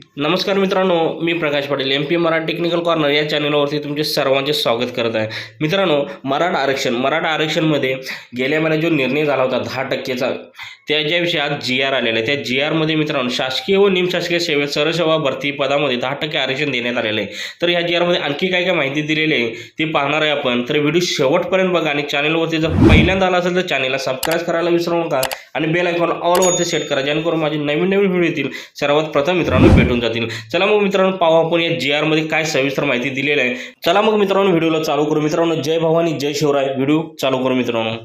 नमस्कार मित्रांनो मी Prakash Patil M P Marathi technical corner या चॅनलवरती तुमचे सर्वांचे स्वागत करत आहे. मित्रांनो मराठा आरक्षण मराठा आरक्षणमध्ये गेल्या महिन्यात जो निर्णय झाला होता दहा टक्केचा त्याच्याविषयी आज जी आर आलेला आहे. त्या जी आरमध्ये मित्रांनो शासकीय व निमशासकीय सेवेत सरसेवा भरती पदामध्ये दहा टक्के आरक्षण देण्यात आलेलं आहे. तर ह्या जी आरमध्ये आणखी काय काय माहिती दिलेली आहे ती पाहणार आहे आपण. तर व्हिडिओ शेवटपर्यंत बघा आणि चॅनलवरती जर पहिल्यांदा आला असेल तर चॅनलला सबस्क्राईब करायला विसरू नका आणि बेल आयकॉन ऑलवरती सेट करा जेणेकरून माझे नवीन नवीन व्हिडिओ येतील. सर्वात प्रथम मित्रांनो भेट भेटून जातील. चला मग मित्रांनो पाहू आपण या जी आरमध्ये काय सविस्तर माहिती दिलेली आहे. चला मग मित्रांनो व्हिडिओला चालू करू. मित्रांनो जय भवानी जय शिवराय. व्हिडिओ चालू करू मित्रांनो.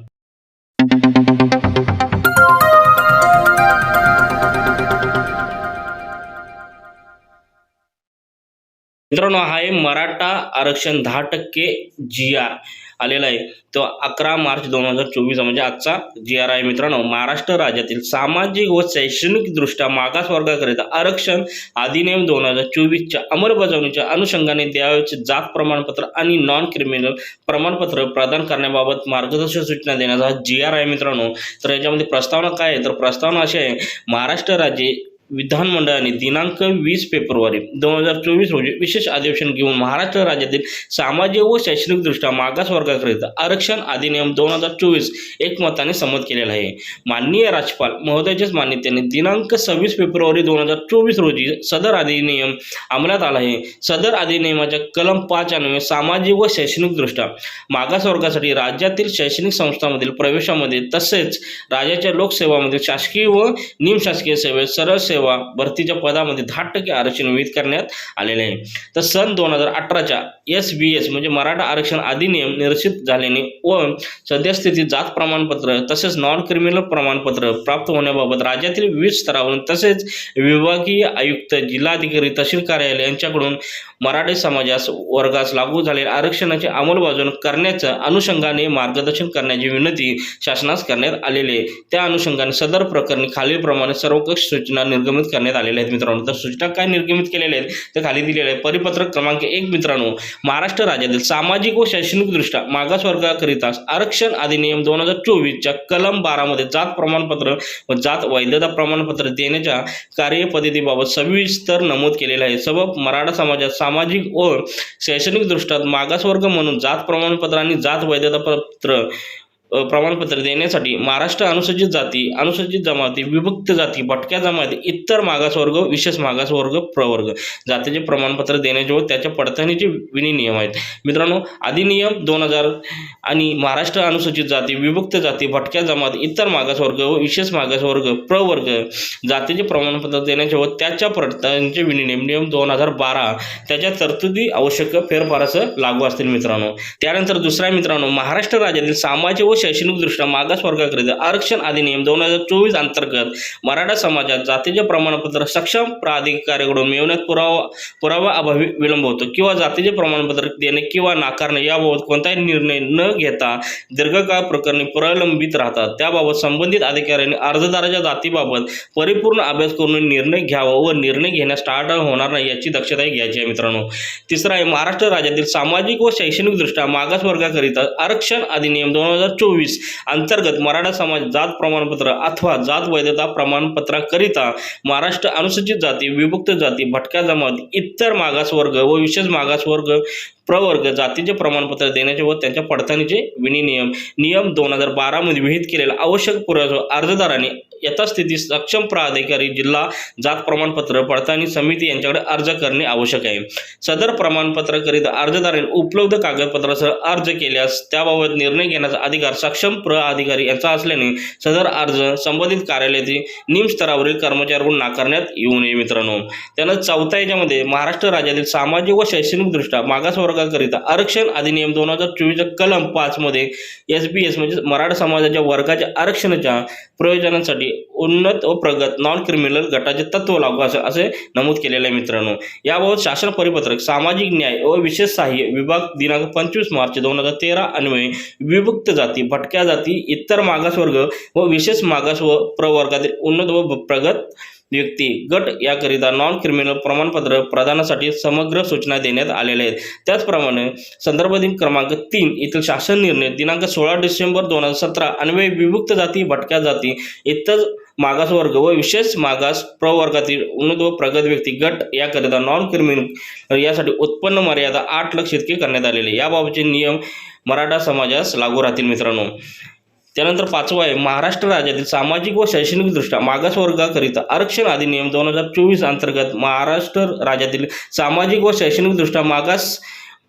मित्रांनो हा आहे मराठा आरक्षण दहा टक्के जी आर आलेला आहे. तो अकरा मार्च दोन हजार चोवीस म्हणजे आजचा जी आर आहे मित्रांनो महाराष्ट्र राज्यातील सामाजिक व शैक्षणिकदृष्ट्या मागास वर्गाकरिता आरक्षण अधिनियम दोन हजार चोवीसच्या अंमलबजावणीच्या अनुषंगाने द्यावयाचे जात प्रमाणपत्र आणि नॉन क्रिमिनल प्रमाणपत्र प्रदान करण्याबाबत मार्गदर्शक सूचना देण्याचा जी आर आहे मित्रांनो तर याच्यामध्ये प्रस्तावना काय आहे? तर प्रस्तावना अशी आहे महाराष्ट्र राज्य विधानमंडळाने दिनांक वीस फेब्रुवारी दोन हजार चोवीस रोजी विशेष अधिवेशन घेऊन महाराष्ट्र राज्यातील सामाजिक व शैक्षणिकदृष्ट्या मागास वर्गाकरिता आरक्षण अधिनियम दोन हजार चोवीस एकमताने संमत केलेला आहे. माननीय राज्यपाल महोदयाच्याच मान्यतेने दिनांक सव्वीस फेब्रुवारी दोन हजार चोवीस रोजी सदर अधिनियम अंमलात आला आहे. सदर अधिनियमाच्या कलम पाच अन्वये सामाजिक व शैक्षणिकदृष्ट्या मागास वर्गासाठी राज्यातील शैक्षणिक संस्थांमधील प्रवेशामध्ये तसेच राज्याच्या लोकसेवामधील शासकीय व निमशासकीय सेवेत सरळ सेवा भरतीच्या पदामध्ये दहा टक्के आरक्षण विहित करण्यात आलेले आहे. तर सन दोन हजार अठराच्या एस बी एस म्हणजे मराठा आरक्षण अधिनियम निरसित झाल्याने व सद्यस्थितीत जात प्रमाणपत्र तसेच नॉन क्रिमिनल प्रमाणपत्र प्राप्त होण्याबाबत राज्यातील विविध स्तरावरून तसेच विभागीय आयुक्त जिल्हाधिकारी तहसील कार्यालय यांच्याकडून मराठी समाजास वर्गास लागू झालेल्या आरक्षणाची अंमलबजावणी करण्याच्या अनुषंगाने मार्गदर्शन करण्याची विनंती शासनास करण्यात आलेली आहे. त्या अनुषंगाने सदर प्रकरणी खालीलप्रमाणे सर्वकष सूचना निर्गमित करण्यात आलेले आहेत मित्रांनो. तर सूचना काय निर्गमित केलेल्या आहेत ते खाली दिलेले आहे परिपत्रक क्रमांक एक मित्रांनो. महाराष्ट्र राज्यातील सामाजिक व शैक्षणिकदृष्ट्या मागासवर्गाकरिता आरक्षण अधिनियम दोन हजार चोवीसच्या कलम बारामध्ये जात प्रमाणपत्र व जात वैधता प्रमाणपत्र देण्याच्या कार्यपद्धतीबाबत सविस्तर नमूद केलेलं आहे. सबब मराठा समाजात सामाजिक व शैक्षणिकदृष्ट्या मागासवर्ग म्हणून जात प्रमाणपत्र आणि जात वैधता पत्र प्रमाणपत्र देण्यासाठी महाराष्ट्र अनुसूचित जाती अनुसूचित जमाती विभक्त जाती भटक्या जमाती इतर मागासवर्ग विशेष मागासवर्ग प्रवर्ग जातीचे प्रमाणपत्र देण्याचे व त्याच्या पडताळणीचे विनी नियम आहेत. मित्रांनो अधिनियम दोन हजार आणि महाराष्ट्र अनुसूचित जाती विभक्त जाती भटक्या जमाती इतर मागासवर्ग व विशेष मागासवर्ग प्रवर्ग जातीचे प्रमाणपत्र देण्याचे व त्याच्या पडताळणीचे विनियम नियम दोन हजार बारा त्याच्या तरतुदी आवश्यक फेरफारासह लागू असतील मित्रांनो. त्यानंतर दुसरा मित्रांनो महाराष्ट्र राज्यातील सामाजिक व शैक्षणिकदृष्ट्या मागास वर्गाकरिता आरक्षण अधिनियम दोन हजार चोवीस अंतर्गत मराठा समाजात जातीचे प्रमाणपत्र सक्षम प्राधिकाऱ्याकडून मिळवण्यात पुरावा पुरावा अभावी विलंब होतो किंवा जातीचे प्रमाणपत्र देणे किंवा नाकारणे याबाबत कोणताही निर्णय न घेता दीर्घकाळ प्रकरणी प्रलंबित राहतात. त्याबाबत संबंधित अधिकाऱ्यांनी अर्जदाराच्या जातीबाबत परिपूर्ण अभ्यास करून निर्णय घ्यावा व निर्णय घेण्यास टाळाटाळ होणार नाही याची दक्षता घ्यायची आहे मित्रांनो. तिसरा आहे महाराष्ट्र राज्यातील सामाजिक व शैक्षणिकदृष्ट्या मागास वर्गाकरिता आरक्षण अधिनियम दोन हजार चोवीस अंतर्गत मराठा समाज जात प्रमाणपत्र अथवा जात वैधता प्रमाणपत्राकरिता महाराष्ट्र अनुसूचित जाती विभक्त जाती भटक्या जमात इतर मागासवर्ग व विशेष मागासवर्ग प्रवर्ग जातीचे प्रमाणपत्र देण्याचे व त्यांच्या पडताळणीचे विनियम नियम. दोन हजार बारामध्ये विहित केलेला आवश्यक पुरावा अर्जदाराने यथास्थिती सक्षम प्राधिकारी जिल्हा जात प्रमाणपत्र पडताळणी समिती यांच्याकडे अर्ज करणे आवश्यक आहे. सदर प्रमाणपत्राकरिता अर्जदाराने उपलब्ध कागदपत्रासह अर्ज केल्यास त्याबाबत निर्णय घेण्याचा अधिकार सक्षम प्र अधिकारी यांचा असल्याने सदर अर्ज संबंधित कार्यालयातील निमस्तरावरील कर्मचाऱ्यांकडून नाकारण्यात येऊ नये मित्रांनो. त्यानंतर चौथ्या याच्यामध्ये महाराष्ट्र राज्यातील सामाजिक व शैक्षणिकदृष्ट्या मागासवर्ग वर्गाकरिता आरक्षण अधिनियम दोन हजार चोवीसच्या कलम पाचमध्ये एस बी एस म्हणजे मराठा समाजाच्या वर्गाच्या आरक्षणाच्या प्रयोजनांसाठी उन्नत व प्रगत नॉन क्रिमिनल गटाचे तत्व लागू असं असे नमूद केलेले आहे मित्रांनो. याबाबत शासन परिपत्रक सामाजिक न्याय व विशेष सहाय्य विभाग दिनांक पंचवीस मार्च दोन हजार तेरा अन्वये विभक्त जाती भटक्या जाती इतर मागासवर्ग व विशेष मागास व प्रवर्गातील उन्नत व प्रगत व्यक्ती गट याकरिता नॉन क्रिमिनल प्रमाणपत्र प्रदानासाठी समग्र सूचना देण्यात आलेल्या आहेत. त्याचप्रमाणे संदर्भ दिन क्रमांक तीन येथील शासन निर्णय दिनांक सोळा डिसेंबर दोन हजार सतरा अन्वये विभक्त जाती भटक्या जाती इतर मागासवर्ग व विशेष मागास प्रवर्गातील उन्नत व प्रगत व्यक्ती. गट याकरिता नॉन क्रिमिनल यासाठी उत्पन्न मर्यादा आठ लक्ष इतके करण्यात आलेले याबाबतचे नियम मराठा समाजास लागू राहतील मित्रांनो. त्यानंतर पाचवा आहे महाराष्ट्र राज्यातील सामाजिक व शैक्षणिकदृष्ट्या मागासवर्गाकरिता आरक्षण अधिनियम दोन हजार चोवीस अंतर्गत महाराष्ट्र राज्यातील सामाजिक व शैक्षणिकदृष्ट्या मागास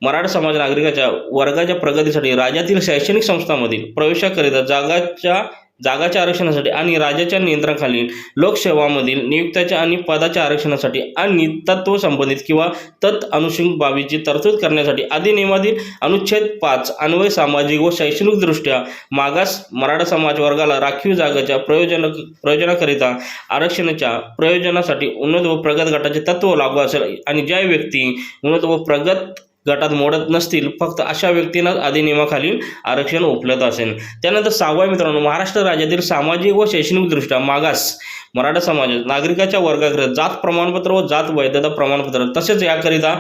मराठा समाज नागरिकाच्या वर्गाच्या प्रगतीसाठी राज्यातील शैक्षणिक संस्थांमधील प्रवेशाकरिता जागाच्या जागाच्या आरक्षणासाठी आणि राज्याच्या नियंत्रणाखालील लोकसेवामधील नियुक्त्याच्या आणि पदाच्या आरक्षणासाठी आणि तत्व संबंधित किंवा तत् अनुषंग बाबीची तरतूद करण्यासाठी अधिनियमातील अनुच्छेद पाच अन्वय सामाजिक व शैक्षणिकदृष्ट्या मागास मराठा समाज वर्गाला राखीव जागाच्या प्रयोजन प्रयोजनाकरिता आरक्षणाच्या प्रयोजनासाठी उन्नत व प्रगत गटाचे तत्व लागू असेल आणि ज्या व्यक्ती उन्नत व प्रगत गटात मोडत नसतील फक्त अशा व्यक्तींनाच अधिनियमाखालील आरक्षण उपलब्ध असेल. त्यानंतर सहावा मित्रांनो महाराष्ट्र राज्यातील सामाजिक व शैक्षणिकदृष्ट्या मागास मराठा समाज नागरिकाच्या वर्गाकडे जात प्रमाणपत्र व जात वैधता प्रमाणपत्र तसेच याकरिता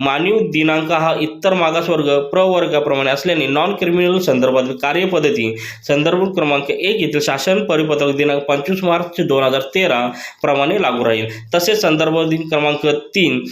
मानवी दिनांक हा इतर मागासवर्ग प्रवर्गाप्रमाणे असल्याने नॉन क्रिमिनल संदर्भातील कार्यपद्धती संदर्भ क्रमांक एक येथील शासन परिपत्रक दिनांक पंचवीस मार्च दोन हजार तेरा प्रमाणे लागू राहील. तसेच संदर्भ दिन क्रमांक तीन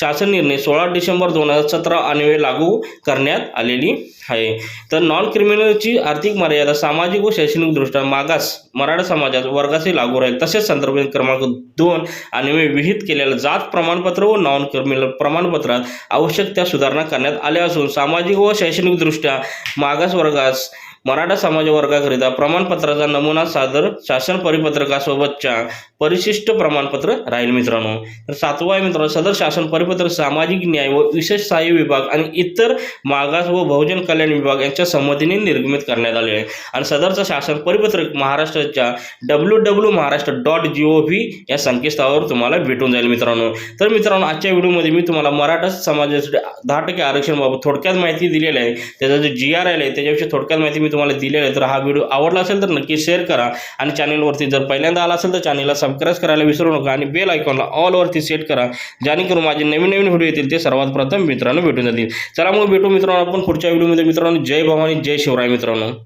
शासन निर्णय सोळा डिसेंबर दोन हजार सतरा अन्वये लागू करण्यात आलेली आहे. तर नॉन क्रिमिनलची आर्थिक मर्यादा सामाजिक व शैक्षणिकदृष्ट्या मागास मराठा समाजात वर्गाचे लागू राहील. तसेच संदर्भ क्रमांक दोन अन्वये विहित केलेल्या जात प्रमाणपत्र व नॉन क्रिमिनल प्रमाणपत्रात आवश्यक त्या सुधारणा करण्यात आल्या असून सामाजिक व शैक्षणिकदृष्ट्या मागास वर्गास मराठा समाज वर्गाकरिता प्रमाणपत्राचा नमुना सादर शासन परिपत्रकासोबतच्या परिशिष्ट प्रमाणपत्र राहील मित्रांनो. तर सातवा आहे मित्रांनो सदर शासन परिपत्रक सामाजिक न्याय व विशेष सहाय्य विभाग आणि इतर मागास व बहुजन कल्याण विभाग यांच्या संमतीने निर्गमित करण्यात आले आहे. आणि सदरचं शासन परिपत्रक महाराष्ट्राच्या W W Maharashtra dot G O V या संकेतस्थळावर तुम्हाला भेटून जाईल मित्रांनो. तर मित्रांनो आजच्या व्हिडिओमध्ये मी तुम्हाला मराठा समाजासाठी दहा टक्के आरक्षणाबाबत थोडक्यात माहिती दिलेली आहे. त्याचा जो जी आर आर आहे त्याच्याविषयी थोडक्यात माहिती मी तुम्हाला दिलेली आहे. तर हा व्हिडिओ आवडला असेल तर नक्की शेअर करा. आणि चॅनलवरती जर पहिल्यांदा आला असेल तर चॅनलला सबस्क्राईब करायला विसरू नका आणि बेल आयकॉनला ऑलवरती सेट करा. जेणेकरून माझे नवीन नवीन व्हिडिओ येतील ते सर्वात प्रथम मित्रांनो भेटून जातील. चला मग भेटू मित्रांनो आपण पुढच्या व्हिडिओमध्ये मित्रांनो जय भवानी जय शिवराय मित्रांनो.